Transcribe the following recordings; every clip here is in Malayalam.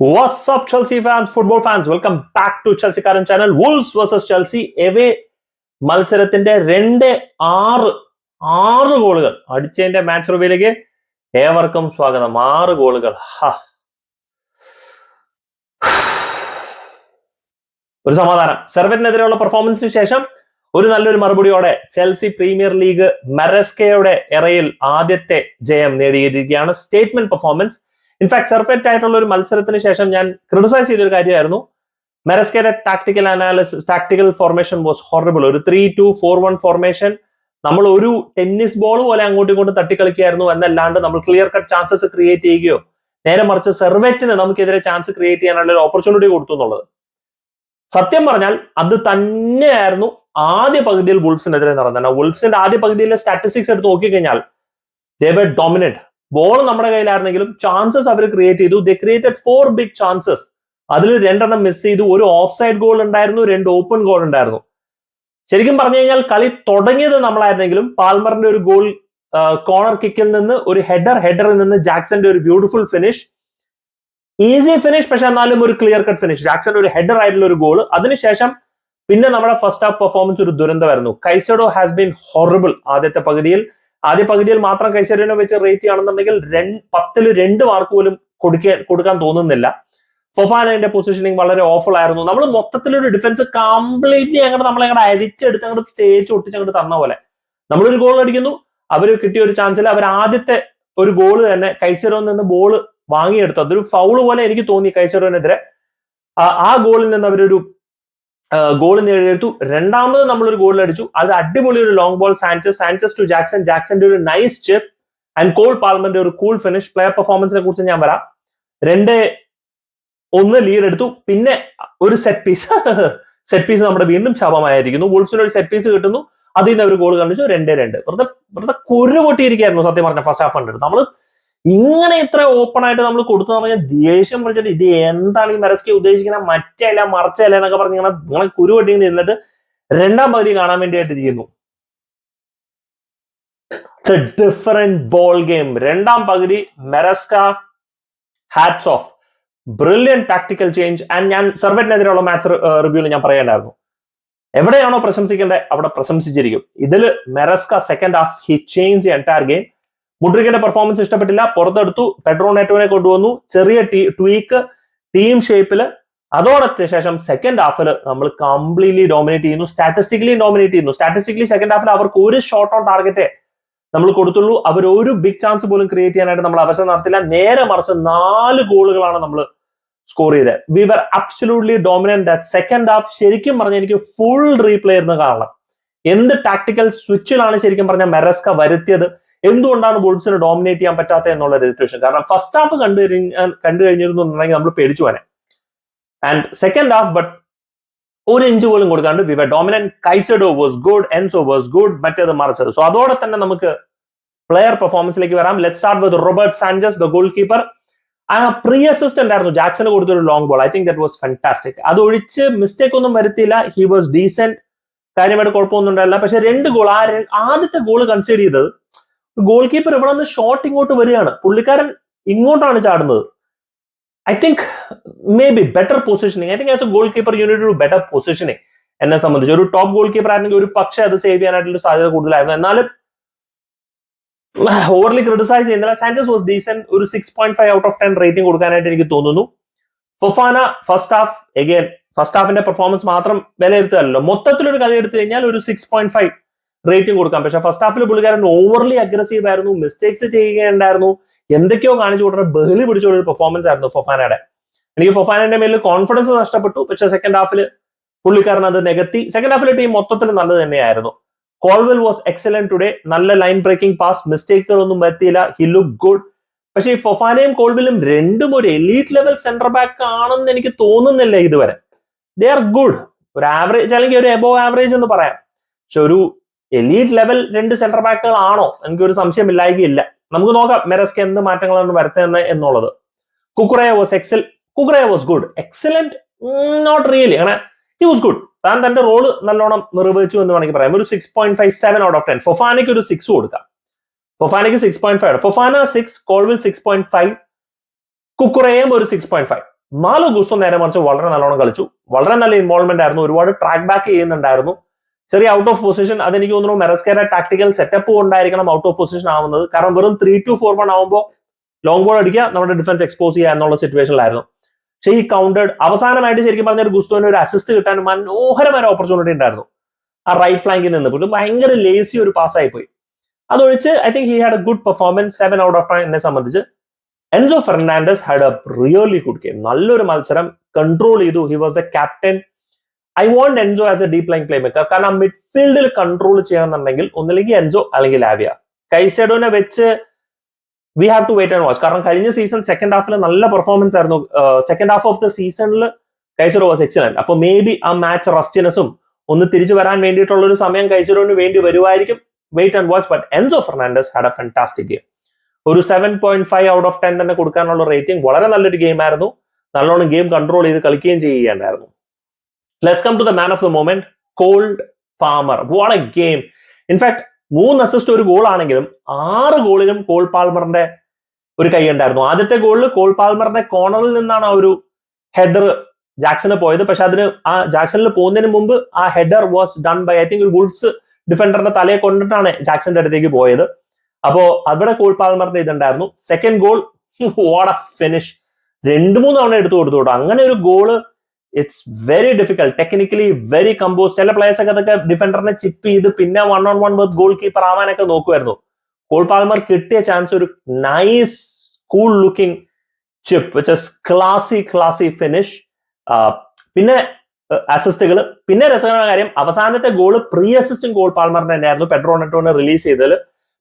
What's up, Chelsea fans, football fans? Welcome back to Chelsea Current Channel. Wolves vs Chelsea away മത്സരത്തിന്റെ രണ്ട് ആറ് ആറ് ഗോളുകൾ അടിച്ചതിന്റെ മാച്ച് റിവ്യൂയിലേക്ക് ഏവർക്കും സ്വാഗതം ആറ് ഗോളുകൾ ഹാ. ഒരു സമാധാനം സെർവറ്റിനെതിരെയുള്ള പെർഫോമൻസിന് ശേഷം ഒരു നല്ലൊരു മറുപടിയോടെ ചെൽസി പ്രീമിയർ ലീഗ് മെറസ്കയുടെ എറയിൽ ആദ്യത്തെ ജയം നേടിയിരിക്കുകയാണ് statement performance in fact perfect ആയിട്ടുള്ള ഒരു മത്സരത്തിന് ശേഷം ഞാൻ ക്രിട്ടിസൈസ് ചെയ്തൊരു കാര്യമായിരുന്നു. മെറസ്കയുടെ tactical analysis tactical formation was horrible ഒരു three two four one formation നമ്മൾ ഒരു ടെന്നീസ് ബോൾ പോലെ അങ്ങോട്ടും ഇങ്ങോട്ടും തട്ടിക്കളിക്കുകയായിരുന്നു. എന്നല്ലാണ്ട് നമ്മൾ ക്ലിയർ കട്ട് ചാൻസസ് ക്രിയേറ്റ് ചെയ്യുകയോ നേരെ മറിച്ച് സെർവെറ്റിന് നമുക്കെതിരെ ചാൻസ് ക്രിയേറ്റ് ചെയ്യാനുള്ള ഒരു ഓപ്പർച്യൂണിറ്റി കൊടുത്തു എന്നുള്ളത്. സത്യം പറഞ്ഞാൽ അത് തന്നെയായിരുന്നു ആദ്യ പകുതിയിൽ വുൾഫ്സിനെതിരെ നടന്നത്. വുൾഫ്സിന്റെ ആദ്യ പകുതിയിലെ സ്റ്റാറ്റിസ്റ്റിക്സ് എടുത്ത് നോക്കിക്കഴിഞ്ഞാൽ ദേവർ ഡോമിനന്റ് ബോൾ നമ്മുടെ കയ്യിലായിരുന്നെങ്കിലും ചാൻസസ് അവർ ക്രിയേറ്റ് ചെയ്തു. They created for big chances അതിൽ രണ്ടെണ്ണം മിസ് ചെയ്തു. ഒരു ഓഫ് സൈഡ് ഗോൾ ഉണ്ടായിരുന്നു രണ്ട് ഓപ്പൺ ഗോൾ ഉണ്ടായിരുന്നു. ശരിക്കും പറഞ്ഞു കഴിഞ്ഞാൽ കളി തുടങ്ങിയത് നമ്മളായിരുന്നെങ്കിലും പാൽമറിന്റെ ഒരു ഗോൾ കോർണർ കിക്കിൽ നിന്ന് ഒരു ഹെഡർ ഹെഡറിൽ നിന്ന് ജാക്സന്റെ ഒരു ബ്യൂട്ടിഫുൾ ഫിനിഷ് ഈസി ഫിനിഷ് പക്ഷെ എന്നാലും ഒരു ക്ലിയർ കട്ട് ഫിനിഷ് ജാക്സന്റെ ഒരു ഹെഡർ ആയിട്ടുള്ള ഒരു ഗോൾ അതിനുശേഷം പിന്നെ നമ്മുടെ ഫസ്റ്റ് ഹാഫ് പെർഫോമൻസ് ഒരു ദുരന്തമായിരുന്നു. കൈസഡോ ഹാസ് ബീൻ ഹൊറബിൾ ആദ്യത്തെ പകുതിയിൽ. ആദ്യ പകുതിയിൽ മാത്രം കൈസഡിനെ വെച്ച് റേറ്റ് ചെയ്യുകയാണെന്നുണ്ടെങ്കിൽ രണ്ട് പത്തിൽ രണ്ട് മാർക്ക് പോലും കൊടുക്കാൻ കൊടുക്കാൻ തോന്നുന്നില്ല. ഫൊഫാനന്റെ പൊസിഷനിങ് വളരെ ഓഫുൾ ആയിരുന്നു. നമ്മൾ മൊത്തത്തിലൊരു ഡിഫൻസ് കംപ്ലീറ്റ്ലി അങ്ങോട്ട് നമ്മളെ അങ്ങോട്ട് അരിച്ചെടുത്ത് അങ്ങോട്ട് തേച്ച് ഒട്ടിച്ച് അങ്ങോട്ട് തന്ന പോലെ. നമ്മളൊരു ഗോൾ അടിക്കുന്നു. അവർ കിട്ടിയ ഒരു ചാൻസിൽ അവർ ആദ്യത്തെ ഒരു ഗോൾ തന്നെ കൈസറോയിൽ നിന്ന് ബോൾ വാങ്ങിയെടുത്തു. അതൊരു ഫൗൾ പോലെ എനിക്ക് തോന്നി കൈസേരോനെതിരെ ആ ഗോളിൽ നിന്ന് അവരൊരു ഗോൾ നേടിയെടുത്തു രണ്ടാമത് നമ്മളൊരു ഗോൾ അടിച്ചു. അത് അടിപൊളി ഒരു long ball Sanchez Sanchez to Jackson. ജാക്സന്റെ ഒരു നൈസ് ചെപ്പ് ആൻഡ് കോൾ പാൽമന്റെ ഒരു കൂൾ ഫിനിഷ് പ്ലെയർ പെർഫോമൻസിനെ കുറിച്ച് ഞാൻ വരാം. രണ്ട് ഒന്ന് ലീഡ് എടുത്തു. പിന്നെ ഒരു സെറ്റ് പീസ് സെറ്റ് പീസ് നമ്മുടെ വീണ്ടും ശാപമായിരിക്കുന്നു. വോൾസിന് ഒരു സെറ്റ് പീസ് കിട്ടുന്നു. അതിൽ നിന്ന് അവർ ഗോൾ കണ്ടിച്ചു രണ്ടേ രണ്ട്. വെറുതെ വെറുതെ കുരു പൊട്ടിയിരിക്കായിരുന്നു സത്യം പറഞ്ഞ ഫസ്റ്റ് ഹാഫ് ഉണ്ട് നമ്മൾ ഇങ്ങനെ ഇത്ര ഓപ്പൺ ആയിട്ട് നമ്മൾ കൊടുത്തു പറഞ്ഞാൽ ദേഷ്യം പിടിച്ചിട്ട് ഇത് എന്താണ് ഈ മെറസ്കി ഉദ്ദേശിക്കുന്ന മറ്റല്ല മറച്ചല്ല എന്നൊക്കെ പറഞ്ഞ് ഇങ്ങനെ നിങ്ങളെ കുരു ഇരുന്നിട്ട് രണ്ടാം പകുതി കാണാൻ വേണ്ടിയായിട്ട് ഇരിക്കുന്നു ഡിഫറെന്റ് ബോൾ ഗെയിം രണ്ടാം പകുതി Maresca hats off brilliant tactical change and ഞാൻ സെർവറ്റിനെതിരെയുള്ള മാച്ച് റിവ്യൂവിൽ ഞാൻ പറയേണ്ടായിരുന്നു എവിടെയാണോ പ്രശംസിക്കേണ്ടത് അവിടെ പ്രശംസിച്ചിരിക്കും. ഇതിൽ Maresca second half he change the entire game മുഡ്രിക്കിന്റെ performance ഇഷ്ടപ്പെട്ടില്ല. പുറത്തെടുത്തു. പെഡ്രോ നെറ്റോനെ കൊണ്ടുവന്നു. ചെറിയ ടീ ട്വീക്ക് ടീം ഷേപ്പിൽ അതോടൊക്കെ ശേഷം സെക്കൻഡ് ഹാഫിൽ നമ്മൾ കംപ്ലീറ്റ്ലി ഡോമിനേറ്റ് ചെയ്യുന്നു. സ്റ്റാറ്റിസ്റ്റിക്കലി ഡോമിനേറ്റ് ചെയ്യുന്നു. സ്റ്റാറ്റിസ്റ്റിക്കലി സെക്കൻഡ് ഹാഫിൽ അവർക്ക് ഒരു ഷോട്ട് ഓൺ ടാർഗറ്റേ നമ്മൾ കൊടുത്തുള്ളൂ. അവർ ഒരു ബിഗ് ചാൻസ് പോലും ക്രിയേറ്റ് ചെയ്യാനായിട്ട് നമ്മൾ അവസരം നടത്തില്ല. നേരെ മറിച്ച് നാല് ഗോളുകളാണ് നമ്മൾ സ്കോർ ചെയ്തത് we were absolutely dominant second half ശരിക്കും പറഞ്ഞാൽ എനിക്ക് ഫുൾ റീപ്ലേ ആയിരുന്നു കാരണം എന്ത് ടാക്ടിക്കൽ സ്വിച്ചിലാണ് ശരിക്കും പറഞ്ഞാൽ മെറസ്ക വരുത്തിയത്? എന്തുകൊണ്ടാണ് ബുൾസിന് ഡോമിനേറ്റ് ചെയ്യാൻ പറ്റാത്ത എന്നുള്ള സിറ്റുവേഷൻ കാരണം ഫസ്റ്റ് ഹാഫ് കണ്ടു കണ്ടു കഴിഞ്ഞിരുന്നു എന്നുണ്ടെങ്കിൽ നമ്മൾ പേടിച്ചു പോനെ ആൻഡ് സെക്കൻഡ് ഹാഫ് ബട്ട് ഒരു ഇഞ്ച് പോലും കൊടുക്കാണ്ട് we were dominant Caicedo was good Enzo was good മറ്റേത് മറിച്ചത്. സോ അതോടെ തന്നെ നമുക്ക് പ്ലെയർ പെർഫോമൻസിലേക്ക് വരാം. Let start with Robert Sanchez the goalkeeper ആ പ്രീ അസിസ്റ്റന്റ് ആയിരുന്നു. ജാക്സന് കൊടുത്തൊരു long ball I think that was fantastic അത് ഒഴിച്ച് മിസ്റ്റേക്ക് ഒന്നും വരുത്തിയില്ല. ഹി വാസ് ഡീസെന്റ് കാര്യമായിട്ട് കുഴപ്പമൊന്നും ഉണ്ടായില്ല. പക്ഷെ രണ്ട് ഗോൾ ആ ആദ്യത്തെ ഗോൾ കൺസിഡർ ചെയ്തത് ഗോൾ കീപ്പർ ഇവിടെ നിന്ന് ഷോട്ട് ഇങ്ങോട്ട് വരികയാണ്. പുള്ളിക്കാരൻ ഇങ്ങോട്ടാണ് ചാടുന്നത്. I think maybe better positioning I think as a goalkeeper unit ഒരു ബെറ്റർ പൊസിഷനിങ് എന്നെ സംബന്ധിച്ച്. ഒരു ടോപ്പ് ഗോൾ കീപ്പർ ആയിരുന്നെങ്കിൽ ഒരു പക്ഷേ അത് സേവ് ചെയ്യാനായിട്ടുള്ള സാധ്യത കൂടുതലായിരുന്നു. എന്നാലും ഓവർലി ക്രിട്ടിസൈസ് ചെയ്യുന്നില്ല. സാഞ്ചസ് വാസ് ഡീസെന്റ് ഒരു six point five out of ten rating കൊടുക്കാനായിട്ട് എനിക്ക് തോന്നുന്നു. Fofana first half again first ഹാഫിന്റെ performance മാത്രം വിലയിരുത്തുകയല്ലോ മൊത്തത്തിലൊരു കളി എടുത്തു കഴിഞ്ഞാൽ ഒരു സിക്സ് പോയിന്റ് ഫൈവ് റേറ്റിംഗ് കൊടുക്കാം. പക്ഷെ ഫസ്റ്റ് ഹാഫിൽ പുള്ളിക്കാരൻ ഓവർലി അഗ്രസീവ് ആയിരുന്നു മിസ്റ്റേക്സ് ചെയ്യുകയുണ്ടായിരുന്നു. എന്തൊക്കെയോ കാണിച്ചു കൊടുക്കുന്ന ബഹളി പിടിച്ചൊരു പെർഫോമൻസ് ആയിരുന്നു ഫൊഫാനയുടെ. എനിക്ക് ഫൊഫാനന്റെ മേലിൽ കോൺഫിഡൻസ് നഷ്ടപ്പെട്ടു. പക്ഷെ സെക്കൻഡ് ഹാഫിൽ പുള്ളിക്കാരൻ അത് നികത്തി. സെക്കൻഡ് ഹാഫിലെ ടീം മൊത്തത്തിൽ നല്ലത് തന്നെയായിരുന്നു. കോൾവെൽ വാസ് എക്സലന്റ് ടുഡേ നല്ല ലൈൻ ബ്രേക്കിംഗ് പാസ് മിസ്റ്റേക്കുകൾ ഒന്നും വരുത്തിയില്ല. ഹി ലുക്ക് ഗുഡ് പക്ഷേ ഈ ഫൊഫാനയും കോൾവിലും രണ്ടും ഒരു എലീറ്റ് ലെവൽ സെന്റർ ബാക്ക് ആണെന്ന് എനിക്ക് തോന്നുന്നില്ല ഇതുവരെ. ദേ ആർ ഗുഡ് ഒരു ആവറേജ് അല്ലെങ്കിൽ ഒരു എബോ ആവറേജ് എന്ന് പറയാം. പക്ഷെ ഒരു എലീറ്റ് ലെവൽ രണ്ട് സെന്റർ ബാക്കുകൾ ആണോ എനിക്കൊരു സംശയമില്ലായികയില്ല. നമുക്ക് നോക്കാം മെറസ്ക്ക് എന്ത് മാറ്റങ്ങളാണ് വരുത്തുന്നത് എന്നുള്ളത്. Cucurella was excel Cucurella was good excellent not really അങ്ങനെ ഹി വാസ് ഗുഡ് താൻ തന്റെ റോൾ നല്ലോണം നിർവഹിച്ചു എന്ന് വേണമെങ്കിൽ പറയാം. ഒരു six point five seven out of ten ഫൊഫാനയ്ക്ക് ഒരു സിക്സ് കൊടുക്കാം. ഫൊഫാനയ്ക്ക് six point five Fofana six Colwill six point five കുക്കുറയും ഒരു six point five Malo Gusto നേരെ മറിച്ച് വളരെ നല്ലോണം കളിച്ചു. വളരെ നല്ല ഇൻവോൾവ്മെന്റ് ആയിരുന്നു. ഒരുപാട് ട്രാക്ക് ബാക്ക് ചെയ്യുന്നുണ്ടായിരുന്നു. ചെറിയ ഔട്ട് ഓഫ് പൊസിഷൻ അതെനിക്ക് തോന്നുന്നു മെറസ്കേര ടാക്ടിക്കൽ സെറ്റപ്പ് കൊണ്ടായിരിക്കണം ഔട്ട് ഓഫ് പൊസിഷൻ ആവുന്നത്. കാരണം വെറും ത്രീ ടു ഫോർ വൺ ആവുമ്പോൾ ലോങ് ബോൾ അടിക്കുക നമ്മുടെ ഡിഫൻസ് എക്സ്പോസ് ചെയ്യുക എന്നുള്ള സിറ്റുവേഷനിലായിരുന്നു പക്ഷേ ഈ കൗണ്ടേഡ് അവസാനമായിട്ട് ശരിക്കും പറഞ്ഞ ഒരു ഗുസ്തോന് ഒരു അസിസ്റ്റ് കിട്ടാൻ മനോഹരമായ ഓപ്പർച്യൂണിറ്റി ഉണ്ടായിരുന്നു. ആ റൈറ്റ് ഫ്ലാങ്കിൽ നിന്ന് പോലും ഭയങ്കര ലേസി ഒരു പാസ്സായി പോയി അതൊഴിച്ച് I think he had a good performance seven out of ten എന്നെ സംബന്ധിച്ച്. Enzo Fernandez had a really good game നല്ലൊരു മത്സരം. കൺട്രോൾ ചെയ്തു. He was the captain I want Enzo as a deep line playmaker കാരണം മിഡ്ഫീൽഡിൽ കൺട്രോൾ ചെയ്യണമെന്നുണ്ടെങ്കിൽ ഒന്നില്ലെങ്കിൽ എൻജോ അല്ലെങ്കിൽ ലാവിയ കൈസെഡോനെ വെച്ച് we have to wait and watch കാരണം കഴിഞ്ഞ സീസൺ സെക്കൻഡ് ഹാഫിൽ നല്ല പെർഫോമൻസ് ആയിരുന്നു. സെക്കൻഡ് ഹാഫ് ഓഫ് ദ സീസണിൽ കൈസെഡോ വാസ് എക്സലന്റ് അപ്പൊ മേ ബി ആ മാച്ച് റസ്റ്റിനെസും ഒന്ന് തിരിച്ചു വരാൻ വേണ്ടിയിട്ടുള്ള ഒരു സമയം കൈസെഡോന് വേണ്ടി വരുമായിരിക്കും wait and watch but Enzo Fernandez had a fantastic game ഒരു seven point five out of ten തന്നെ കൊടുക്കാനുള്ള റേറ്റിംഗ് വളരെ നല്ലൊരു ഗെയിം ആയിരുന്നു. നല്ലോണം ഗെയിം കൺട്രോൾ ചെയ്ത് കളിക്കുകയും ചെയ്യുകയുണ്ടായിരുന്നു. Let's come to the man of the moment Cole Palmer what a game in fact മൂന്ന് അസിസ്റ്റ് ഒരു ഗോൾ ആണെങ്കിലും ആറ് ഗോളിലും കോൾ പാൽമറിന്റെ ഒരു കൈ ഉണ്ടായിരുന്നു. ആദ്യത്തെ ഗോളിൽ കോൾ പാൽമറിന്റെ കോർണറിൽ നിന്നാണ് ആ ഒരു ഹെഡർ ജാക്സന് പോയത്. പക്ഷെ അതിന് ആ ജാക്സണിൽ പോകുന്നതിന് മുമ്പ് ആ header was done by I think ഒരു ഡിഫൻഡറിന്റെ തലയെ കൊണ്ടിട്ടാണ് ജാക്സന്റെ അടുത്തേക്ക് പോയത്. അപ്പോ അവിടെ കോൾ പാൽമറിന്റെ ഇതുണ്ടായിരുന്നു. Second goal what a finish രണ്ട് മൂന്ന് തവണ എടുത്തു കൊടുത്തു കേട്ടോ. അങ്ങനെ ഒരു goal it's very difficult technically very compose ചില പ്ലേയേഴ്സ് ഒക്കെ അതൊക്കെ ഡിഫൻഡറിനെ ചിപ്പ് ചെയ്ത് പിന്നെ one on one with goalkeeper ആവാനൊക്കെ നോക്കുമായിരുന്നു കോൾ പാൽമർ കിട്ടിയ ചാൻസ് ഒരു nice cool looking chip which is classy classy finish പിന്നെ അസിസ്റ്റുകൾ പിന്നെ രസകരമായ കാര്യം അവസാനത്തെ ഗോൾ പ്രീ അസിസ്റ്റും ഗോൾ പാൽമറിന് തന്നെയായിരുന്നു. പെട്രോനെറ്റോനെ റിലീസ് ചെയ്തതിൽ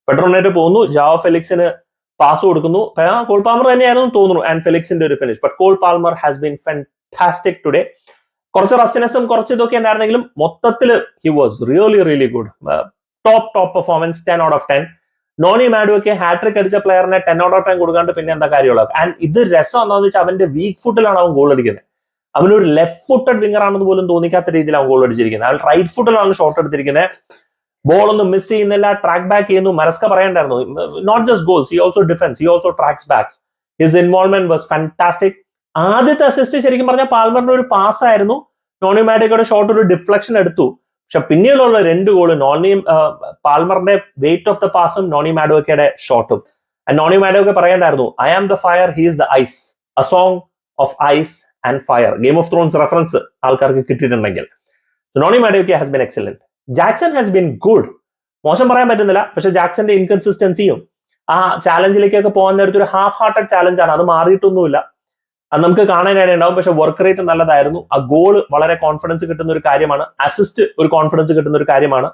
പെട്രോണെറ്റ് പോകുന്നു. ജാവോ ഫെലിക്സിന് പാസ് കൊടുക്കുന്നു. കോൾ പാൽമർ തന്നെയായിരുന്നു തോന്നുന്നു ആൻഡ് ഫെലിക്സിന്റെ ഒരു finish but Cole Palmer has been fantastic today കുറച്ച് റസ്റ്റിനെസും കുറച്ച് ഇതൊക്കെ ഉണ്ടായിരുന്നെങ്കിലും മൊത്തത്തിൽ he was really really good top top performance ten out of ten Noni മാഡുവൊക്കെ hat trick അടിച്ച പ്ലെയറിനെ ടെൻ ഔട്ട് ഓഫ് ടെൻ കൊടുക്കാണ്ട് പിന്നെ എന്താ കാര്യമുള്ളത് ആൻഡ് ഇത് രസം എന്താണെന്ന് വെച്ചാൽ അവന്റെ വീക്ക് ഫുട്ടിലാണ് അവൻ ഗോൾ അടിക്കുന്നത് അവനൊരു ലെഫ്റ്റ് ഫുട്ടഡ് വിങ്ങർ ആണെന്ന് പോലും തോന്നിക്കാത്ത രീതിയിൽ അവൻ ഗോൾ അടിച്ചിരിക്കുന്നത് അവൻ റൈറ്റ് ഫുട്ടിലാണ് ഷോട്ട് എടുത്തിരിക്കുന്നത് ബോൾ ഒന്നും മിസ് ചെയ്യുന്നില്ല ട്രാക്ക് ബാക്ക് ചെയ്യുന്നു. മരസ്ക പറയണ്ടായിരുന്നു. Not just goals he also defence he also tracks backs his involvement was fantastic ആദ്യത്തെ അസിസ്റ്റ് ശരിക്കും പറഞ്ഞാൽ പാൽമറിന്റെ ഒരു പാസ് ആയിരുന്നു. നോണി മാഡിക്കയുടെ ഷോട്ട് ഒരു ഡിഫ്ലക്ഷൻ എടുത്തു. പക്ഷെ പിന്നീടുള്ള രണ്ട് ഗോൾ നോണി പാൽമറിന്റെ വെയിറ്റ് ഓഫ് ദ പാസും നോണി മാഡോക്കയുടെ ഷോട്ടും നോണി മാഡോക്കെ പറയണ്ടായിരുന്നു I am the fire he's the ice a song of ice and fire Game of Thrones reference ആൾക്കാർക്ക് കിട്ടിയിട്ടുണ്ടെങ്കിൽ. Noni Madueke has been excellent Jackson has been good മോശം പറയാൻ പറ്റുന്നില്ല പക്ഷെ ജാക്സന്റെ ഇൻകൺസിസ്റ്റൻസിയും ആ ചാലഞ്ചിലേക്കൊക്കെ പോകാൻ നേരത്തെ ഒരു ഹാഫ് ഹാർട്ടഡ് ചാലഞ്ചാണ് അത് മാറിയിട്ടൊന്നുമില്ല. അത് നമുക്ക് കാണാനായിട്ട് ഉണ്ടാവും. പക്ഷെ വർക്ക് റേറ്റ് നല്ലതായിരുന്നു. ആ ഗോൾ വളരെ കോൺഫിഡൻസ് കിട്ടുന്ന ഒരു കാര്യമാണ്. അസിസ്റ്റ് ഒരു കോൺഫിഡൻസ് കിട്ടുന്ന ഒരു കാര്യമാണ്.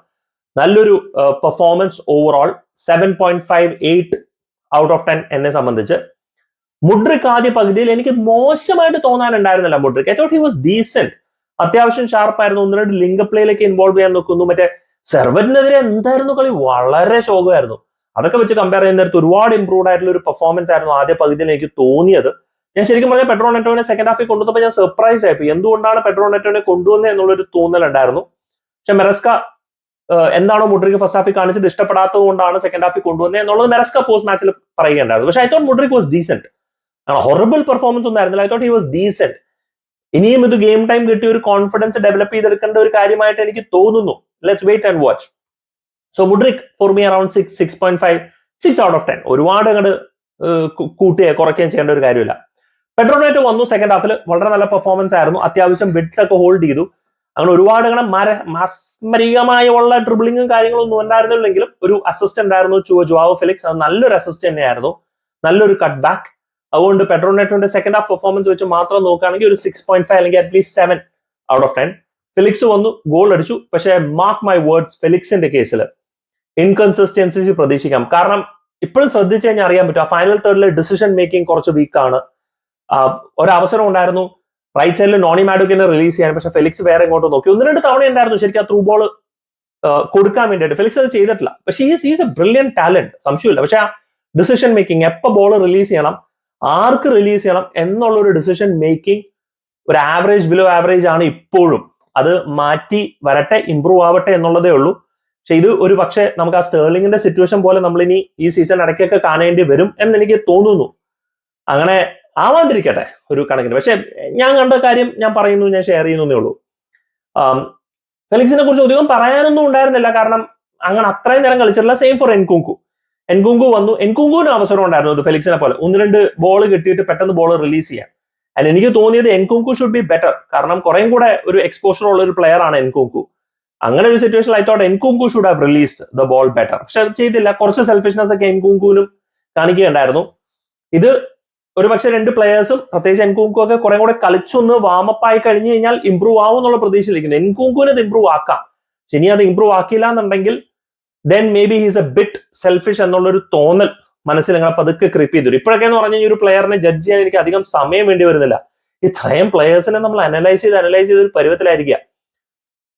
നല്ലൊരു performance overall seven point five eight out of ten എന്നെ സംബന്ധിച്ച്. മുഡ്രിക് ആദ്യ പകുതിയിൽ എനിക്ക് മോശമായിട്ട് തോന്നാനുണ്ടായിരുന്നില്ല Mudryk I thought he was decent അത്യാവശ്യം ഷാർപ്പായിരുന്നു ഒന്ന് രണ്ട് ലിങ്ക് പ്ലേയിലേക്ക് ഇൻവോൾവ് ചെയ്യാൻ നോക്കുന്നു മറ്റേ സെർവറ്റിനെതിരെ എന്തായിരുന്നു കളി? വളരെ ശോകമായിരുന്നു. അതൊക്കെ വെച്ച് കമ്പയർ ചെയ്യുന്ന ഒരുപാട് ഇംപ്രൂവ്ഡ് ആയിട്ടുള്ള ഒരു പെർഫോമൻസ് ആയിരുന്നു ആദ്യ പകുതിയിൽ എനിക്ക് തോന്നിയത്. ഞാൻ ശരിക്കും പറഞ്ഞാൽ പെട്രോൾ നെറ്റോനെ സെക്കൻഡ് ഹാഫിൽ കൊണ്ടുവന്നപ്പോൾ ഞാൻ സർപ്രൈസ് ആയിപ്പോ എന്തുകൊണ്ടാണ് പെട്രോൾ നെറ്റോനെ കൊണ്ടുവന്നത് എന്നുള്ളൊരു തോന്നലുണ്ടായിരുന്നു പക്ഷെ മെറസ്ക എന്താണോ മുഡ്രിക്ക് ഫസ്റ്റ് ഹാഫിൽ കാണിച്ചത് ഇഷ്ടപ്പെടാത്തത് കൊണ്ടാണ് സെക്കൻഡ് ഹാഫിൽ കൊണ്ടുവന്നത് എന്നുള്ളത് മെറസ്ക പോസ്റ്റ് മാച്ചിൽ പറയുകയുണ്ടായിരുന്നു. പക്ഷെ I thought Mudryk was decent horrible performance ഒന്നും ആയിരുന്നില്ല. I thought he was decent ഇനിയും ഇത് ഗെയിം ടൈം കിട്ടിയ ഒരു കോൺഫിഡൻസ് ഡെവലപ്പ് ചെയ്തെടുക്കേണ്ട ഒരു കാര്യമായിട്ട് എനിക്ക് തോന്നുന്നു. Let's wait and watch so Mudryk for me around six six point five six out of ten ഒരുപാട് അങ്ങോട്ട് കൂട്ടുകയോ കുറയ്ക്കുകയും ചെയ്യേണ്ട ഒരു കാര്യമില്ല. പെട്രോണേറ്റ് വന്നു സെക്കൻഡ് ഹാഫിൽ വളരെ നല്ല പെർഫോമൻസ് ആയിരുന്നു. അത്യാവശ്യം വിട്ടൊക്കെ ഹോൾഡ് ചെയ്തു. അങ്ങനെ ഒരുപാട് അങ്ങനെ മര മാസ്മരികമായുള്ള ഡ്രിബിളിങ്ങും കാര്യങ്ങളൊന്നും ഉണ്ടായിരുന്നില്ലെങ്കിലും ഒരു അസിസ്റ്റന്റ് ആയിരുന്നു ചുവ ജുവാവോ ഫിലിക്സ് അത് നല്ലൊരു അസിസ്റ്റ് തന്നെയായിരുന്നു. നല്ലൊരു കട്ട് ബാക്ക് അതുകൊണ്ട് പെട്രോനെറ്റിന്റെ സെക്കൻഡ് ഹാഫ് പെർഫോമൻസ് വെച്ച് മാത്രം നോക്കുകയാണെങ്കിൽ ഒരു സിക്സ് പോയിന്റ് ഫൈവ് അല്ലെങ്കിൽ at least seven out of ten Felix വന്നു ഗോൾ അടിച്ചു. പക്ഷേ മാർക്ക് മൈ വേർഡ്സ് ഫിലിക്സിന്റെ കേസിൽ ഇൻകൺസിസ്റ്റൻസി പ്രതീക്ഷിക്കാം. കാരണം ഇപ്പോഴും ശ്രദ്ധിച്ചു കഴിഞ്ഞാൽ അറിയാൻ പറ്റും. ആ ഫൈനൽ തേർഡിലെ ഡിസിഷൻ മേക്കിംഗ് കുറച്ച് വീക്കാണ് ഒരവസരം ഉണ്ടായിരുന്നു. റൈറ്റ് സൈഡിൽ നോണി മാഡുക്കിനെ റിലീസ് ചെയ്യാൻ. പക്ഷെ ഫെലിക്സ് വേറെ ഇങ്ങോട്ട് നോക്കി. ഒന്ന് രണ്ട് തവണ ഉണ്ടായിരുന്നു ശരിക്കും ആ ത്രൂ ബോൾ കൊടുക്കാൻ വേണ്ടിയിട്ട്. ഫെലിക്സ് അത് ചെയ്തിട്ടില്ല. പക്ഷേ is is a brilliant talent സംശയമില്ല. പക്ഷെ ആ ഡിസിഷൻ മേക്കിംഗ് എപ്പോൾ ബോൾ റിലീസ് ചെയ്യണം ആർക്ക് റിലീസ് ചെയ്യണം എന്നുള്ള ഒരു ഡിസിഷൻ മേക്കിംഗ് ഒരു ആവറേജ് ബിലോ ആവറേജ് ആണ് ഇപ്പോഴും. അത് മാറ്റി വരട്ടെ ഇമ്പ്രൂവ് ആവട്ടെ എന്നുള്ളതേ ഉള്ളൂ. പക്ഷെ ഇത് ഒരു പക്ഷേ നമുക്ക് ആ സ്റ്റേർലിംഗിന്റെ സിറ്റുവേഷൻ പോലെ നമ്മൾ ഇനി ഈ സീസൺ ഇടയ്ക്കൊക്കെ കാണേണ്ടി വരും എന്ന് എനിക്ക് തോന്നുന്നു. അങ്ങനെ ആവാണ്ടിരിക്കട്ടെ ഒരു കണക്കിന്. പക്ഷെ ഞാൻ കണ്ട കാര്യം ഞാൻ പറയുന്നു ഞാൻ ഷെയർ ചെയ്യുന്നേ ഉള്ളൂ. ഫെലിക്സിനെ കുറിച്ച് അധികം പറയാനൊന്നും ഉണ്ടായിരുന്നില്ല. കാരണം അങ്ങനെ അത്രയും നേരം കളിച്ചിട്ടില്ല. സെയിം ഫോർ എൻകുങ്കു എൻകുങ്കു വന്നു. എൻകുങ്കുവിന് അവസരം ഉണ്ടായിരുന്നു. ഫെലിക്സിനെ പോലെ. ഒന്ന് രണ്ട് ബോൾ കിട്ടിയിട്ട് പെട്ടെന്ന് ബോൾ റിലീസ് ചെയ്യാൻ. അല്ല എനിക്ക് തോന്നിയത് എൻകുങ്കു ഷുഡ് ബി ബെറ്റർ കാരണം കുറേം കൂടെ ഒരു എക്സ്പോഷർ ഉള്ള ഒരു പ്ലെയർ ആണ് എൻകുങ്കു അങ്ങനെ ഒരു situation I thought Nkunku should have released the ball better പക്ഷെ ചെയ്തില്ല. കുറച്ച് സെൽഫിഷ്നെസ് ഒക്കെ എൻകുങ്കുവിനും കാണിക്കുകയുണ്ടായിരുന്നു. ഇത് ഒരു പക്ഷെ രണ്ട് പ്ലെയേഴ്സും പ്രത്യേകിച്ച് എൻകുങ്കു ഒക്കെ കുറെ കൂടെ കളിച്ചൊന്ന് വാമപ്പ് ആയി കഴിഞ്ഞു കഴിഞ്ഞാൽ ഇമ്പ്രൂവ് ആവും എന്നുള്ള പ്രതീക്ഷയിലിരിക്കുന്നു. എൻകുങ്കുവിന് അത് ഇമ്പ്രൂവ് ആക്കാം. ഇനി അത് ഇമ്പ്രൂവ് ആക്കിയില്ല എന്നുണ്ടെങ്കിൽ then maybe he's a bit selfish എന്നുള്ളൊരു തോന്നൽ മനസ്സിൽ നിങ്ങൾ പതുക്കെ ക്രിപ്പ് ചെയ്തു ഇപ്പോഴൊക്കെ എന്ന് പറഞ്ഞാൽ ഒരു പ്ലെയറിനെ ജഡ്ജ് ചെയ്യാൻ എനിക്ക് അധികം സമയം വേണ്ടി വരുന്നില്ല. ഇത്രയും പ്ലെയേഴ്സിനെ നമ്മൾ അനലൈസ് ചെയ്ത് അനലൈസ് ചെയ്ത് ഒരു പരുവത്തിലായിരിക്കുക.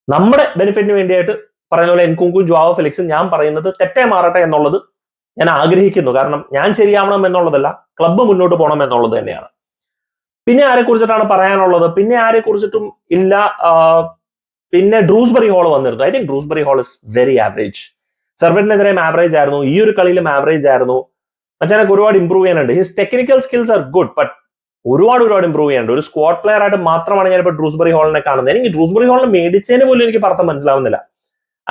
നമ്മുടെ ബെനിഫിറ്റിന് വേണ്ടിയായിട്ട് പറയുന്ന പോലെ എൻകുങ്കു ജോവോ ഫെലിക്സ് ഞാൻ പറയുന്നത് തെറ്റേ മാറട്ടെ എന്നുള്ളത് ഞാൻ ആഗ്രഹിക്കുന്നു. കാരണം ഞാൻ ശരിയാവണം എന്നുള്ളതല്ല ക്ലബ്ബ് മുന്നോട്ട് പോകണം എന്നുള്ളത് തന്നെയാണ്. പിന്നെ ആരെ കുറിച്ചിട്ടാണ് പറയാനുള്ളത്? പിന്നെ ആരെ കുറിച്ചിട്ടും ഇല്ല. പിന്നെ ഡ്രൂസ്ബറി ഹോൾ വന്നിരുന്നു. I think Dewsbury Hall is very average സെർവറ്റിനെതിരെയും average ആയിരുന്നു. ഈ ഒരു കളിയിലും ആവറേജ് ആയിരുന്നു. മച്ചാനൊക്കെ ഒരുപാട് ഇമ്പ്രൂവ് ചെയ്യാനുണ്ട്. His technical skills are good but ഒരുപാട് ഒരുപാട് ഇമ്പ്രൂവ് ചെയ്യാനുണ്ട്. ഒരു സ്ക്വാഡ് പ്ലെയർ ആയിട്ട് മാത്രമാണ് ഞാൻ ഇപ്പോൾ ഡ്രൂസ്ബറി ഹോളിനെ കാണുന്നത്. എനിക്ക് ഡ്രൂസ്ബറി ഹോളിനെ മേടിച്ചതിന് പോലും എനിക്ക് പറഞ്ഞ മനസ്സിലാവുന്നില്ല.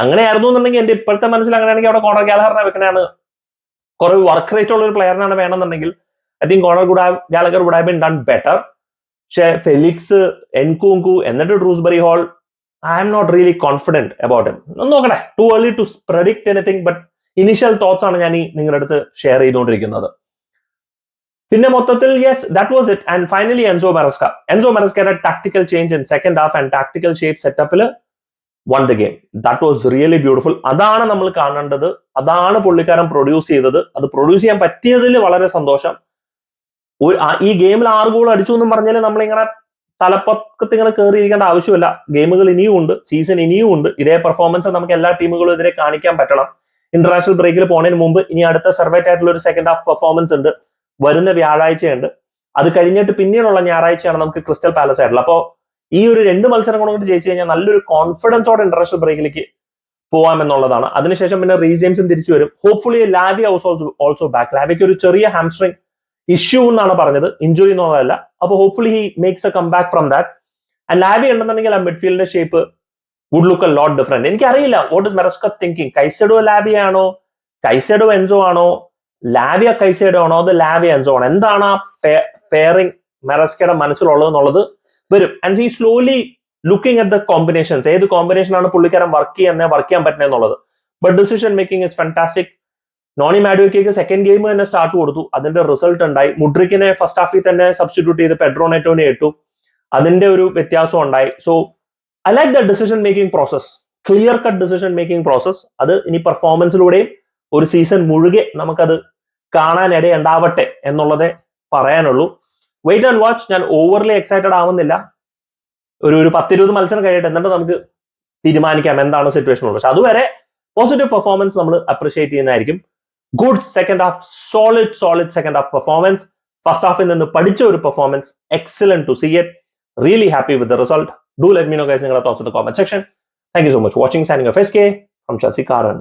അങ്ങനെയായിരുന്നു എന്നുണ്ടെങ്കിൽ എന്റെ ഇപ്പോഴത്തെ മനസ്സിൽ അങ്ങനെയാണെങ്കിൽ അവിടെ കോണർ ഗാലഹറിനെ വെക്കണാണ് കുറെ വർക്ക് റേറ്റ് ഉള്ള ഒരു പ്ലെയറിനാണ് വേണമെന്നുണ്ടെങ്കിൽ I think Conor good Gallagher would have been done better പക്ഷെ ഫെലിക്സ് എൻകുങ്കു എന്നിട്ട് Dewsbury Hall I am not really confident about him ഒന്ന് നോക്കട്ടെ too early to predict anything but initial thoughts ആണ് ഞാൻ ഈ നിങ്ങളുടെ അടുത്ത് ഷെയർ ചെയ്തുകൊണ്ടിരിക്കുന്നത്. പിന്നെ മൊത്തത്തിൽ yes that was it and finally Enzo Maresca Enzo മെറസ്കയുടെ tactical change in second half and tactical shape സെറ്റപ്പിൽ won the game that was really beautiful അതാണ് നമ്മൾ കാണേണ്ടത്. അതാണ് പുള്ളിക്കാരൻ പ്രൊഡ്യൂസ് ചെയ്തത്. അത് പ്രൊഡ്യൂസ് ചെയ്യാൻ പറ്റിയതിൽ വളരെ സന്തോഷം. ഈ ഗെയിമിൽ ആറ് ഗോൾ അടിച്ചു എന്നും പറഞ്ഞാൽ നമ്മളിങ്ങനെ തലപ്പക്കത്ത് ഇങ്ങനെ കയറിയിരിക്കേണ്ട ആവശ്യമില്ല. ഗെയിമുകൾ ഇനിയും ഉണ്ട്. സീസൺ ഇനിയും ഉണ്ട്. ഇതേ പെർഫോമൻസ് നമുക്ക് എല്ലാ ടീമുകളും എതിരെ കാണിക്കാൻ പറ്റണം. ഇന്റർനാഷണൽ ബ്രേക്കിൽ പോണതിന് മുമ്പ് ഇനി അടുത്ത സർവേറ്റ് ആയിട്ടുള്ള ഒരു സെക്കൻഡ് ഹാഫ് പെർഫോമൻസ് ഉണ്ട്. വരുന്ന വ്യാഴാഴ്ചയുണ്ട്. അത് കഴിഞ്ഞിട്ട് പിന്നീടുള്ള ഞായറാഴ്ചയാണ് നമുക്ക് ക്രിസ്റ്റൽ പാലസ് ആയിട്ടുള്ളത്. അപ്പോൾ ഈ ഒരു രണ്ട് മത്സരം കൊണ്ട് ജയിച്ചു കഴിഞ്ഞാൽ നല്ലൊരു കോൺഫിഡൻസോടെ ഇന്റർനാഷണൽ ബ്രേക്കിലേക്ക് പോവാം എന്നുള്ളതാണ് അതിനുശേഷം പിന്നെ റീജെയിംസും തിരിച്ചു വരും. Hopefully Lavia has also back ലാബിക്ക് ഒരു ചെറിയ ഹാംസ്ട്രിങ് ഇഷ്യൂ എന്നാണ് പറഞ്ഞത്. ഇഞ്ചുറി എന്നുള്ളതല്ല. അപ്പോൾ hopefully he makes a come back from that and Lavia ഉണ്ടെന്നുണ്ടെങ്കിൽ ആ മിഡ്ഫീൽഡിന്റെ shape would look a lot different എനിക്കറിയില്ല. What is Maresca thinking Caicedo Lavia ആണോ കൈസഡോ എൻസോ ആണോ? ലാബിയ കൈസൈഡോ ആണോ? അത് ലാബിയ എൻസോ ആണോ? എന്താണ് ആ പെയറിംഗ് മെറസ്കയുടെ മനസ്സിലുള്ളത് എന്നുള്ളത് വരും. And he slowly looking at the combinations ഏത് കോമ്പിനേഷൻ ആണ് പുള്ളിക്കാരൻ വർക്ക് ചെയ്യുന്നത് വർക്ക് ചെയ്യാൻ പറ്റുന്നത് എന്നുള്ളത്. But decision making is fantastic Noni മാഡുവിക്കേക്ക് second game തന്നെ സ്റ്റാർട്ട് കൊടുത്തു. അതിന്റെ റിസൾട്ട് ഉണ്ടായി. മുഡ്രിക്കിനെ ഫസ്റ്റ് ഹാഫിൽ തന്നെ സബ്സ്റ്റിറ്റ്യൂട്ട് ചെയ്ത് പെഡ്രോനെറ്റോനെ ഇട്ടു. അതിന്റെ ഒരു വ്യത്യാസം ഉണ്ടായി. So I like the decision making process clear cut decision making process അത് ഇനി പെർഫോമൻസിലൂടെയും ഒരു സീസൺ മുഴുകെ നമുക്കത് കാണാൻ ഇടയുണ്ടാവട്ടെ എന്നുള്ളതേ പറയാനുള്ളൂ. വെയിറ്റ് ആൻഡ് വാച്ച് ഞാൻ ഓവർലി എക്സൈറ്റഡ് ആവുന്നില്ല. ഒരു ഒരു പത്തിരുപത് മത്സരം കഴിയട്ടെ എന്നിട്ട് നമുക്ക് തീരുമാനിക്കാം എന്താണ് സിറ്റുവേഷൻ ഉള്ളത്. പക്ഷെ അതുവരെ പോസിറ്റീവ് പെർഫോമൻസ് നമ്മൾ അപ്രിഷിയേറ്റ് ചെയ്യുന്നതായിരിക്കും. Good second half solid solid second half performance first ഹാഫിൽ നിന്ന് പഠിച്ച ഒരു performance excellent to see it really happy with the result do let me know guys നിങ്ങളുടെ the comment section thank you so much watching സാനിങ് S K from ഷസി കാരൻ